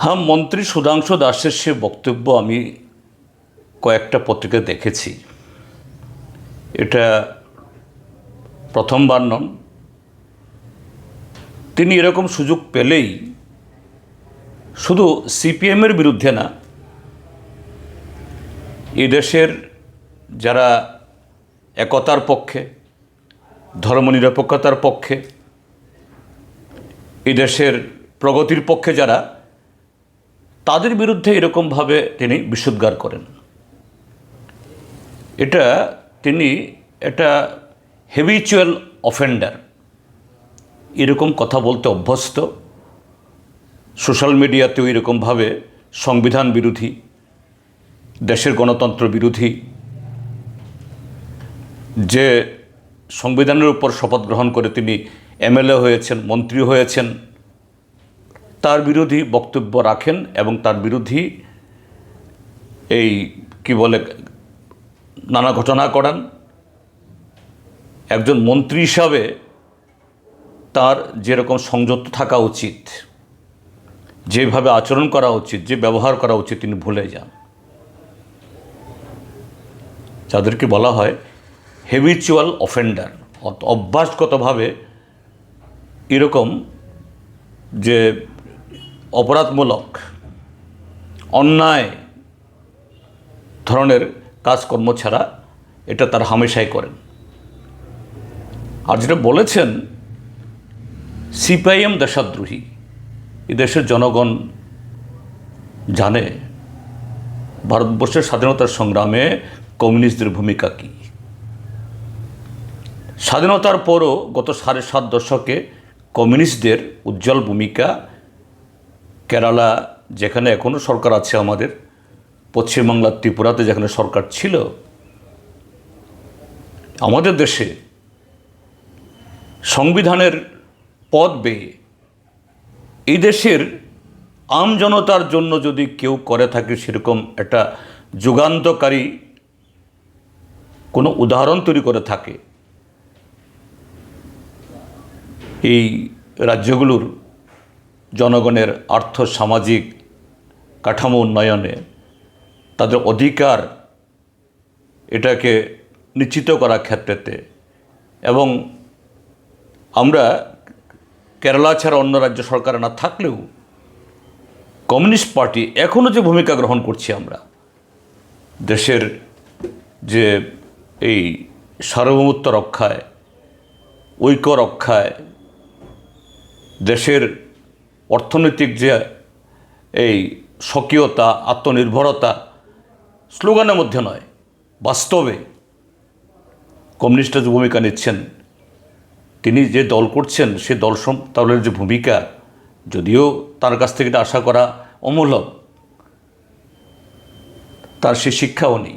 হ্যাঁ মন্ত্রী সুধাংশু দাসের সে বক্তব্য আমি কয়েকটা পত্রিকায় দেখেছি। এটা প্রথমবার নন। তিনি এরকম সুযোগ পেলেই শুধু সিপিএমের বিরুদ্ধে না, এই দেশের যারা একতার পক্ষে ধর্মনিরপেক্ষতার পক্ষে, এই দেশের প্রগতির পক্ষে যারা তাদের বিরুদ্ধে এরকমভাবে তিনি বিশুদ্গার করেন। এটা তিনি এটা হেভিচুয়াল অফেন্ডার এরকম কথা বলতে অভ্যস্ত। সোশ্যাল মিডিয়াতেও এরকমভাবে সংবিধান বিরোধী, দেশের গণতন্ত্র বিরোধী, যে সংবিধানের উপর শপথ গ্রহণ করে তিনি এমএলএ হয়েছেন, মন্ত্রী হয়েছেন তার বিরোধী বক্তব্য রাখেন এবং তার বিরোধী এই কি বলে, নানা ঘটনা করান। একজন মন্ত্রী হিসাবে তার যেরকম সংযত থাকা উচিত, যেভাবে আচরণ করা উচিত, যে ব্যবহার করা উচিত, তিনি ভুলে যান। যাদেরকে বলা হয় হেভিচুয়াল অফেন্ডার অভ্যাসগতভাবে এরকম যে অপরাধমূলক অন্যায় ধরনের কাজকর্ম ছাড়া এটা তার হামেশাই করেন। আর যেটা বলেছেন, সিপিআইএম দেশাদ্রোহী এ দেশের জনগণ জানে ভারতবর্ষের স্বাধীনতার সংগ্রামে কমিউনিস্টদের ভূমিকা কী। স্বাধীনতার পরও গত সাড়ে সাত দশকে কমিউনিস্টদের উজ্জ্বল ভূমিকা কেরালা যেখানে এখনও সরকার আছে আমাদের পশ্চিমবাংলার ত্রিপুরাতে যেখানে সরকার ছিল, আমাদের দেশে সংবিধানের পদ বেয়ে এই দেশের আম জনতার জন্য যদি কেউ করে থাকে সেরকম একটা যুগান্তকারী কোনো উদাহরণ তৈরি করে থাকে, এই রাজ্যগুলোর জনগণের আর্থ সামাজিক কাঠামো উন্নয়নে তাদের অধিকার এটাকে নিশ্চিত করার ক্ষেত্রেতে। এবং আমরা কেরালা ছাড়া অন্য রাজ্য সরকার না থাকলেও কমিউনিস্ট পার্টি এখনও যে ভূমিকা গ্রহণ করছি আমরা, দেশের যে এই সার্বভৌমত্ব রক্ষায়, ঐক্য রক্ষায়, দেশের অর্থনৈতিক যে এই স্বকীয়তা, আত্মনির্ভরতা, স্লোগানের মধ্যে নয়, বাস্তবে কমিউনিস্টরা যে ভূমিকা নিচ্ছেন, তিনি যে দল করছেন, সে দল দলের যে ভূমিকা, যদিও তার কাছ থেকে এটা আশা করা অমূলক, তার সে শিক্ষাও নেই।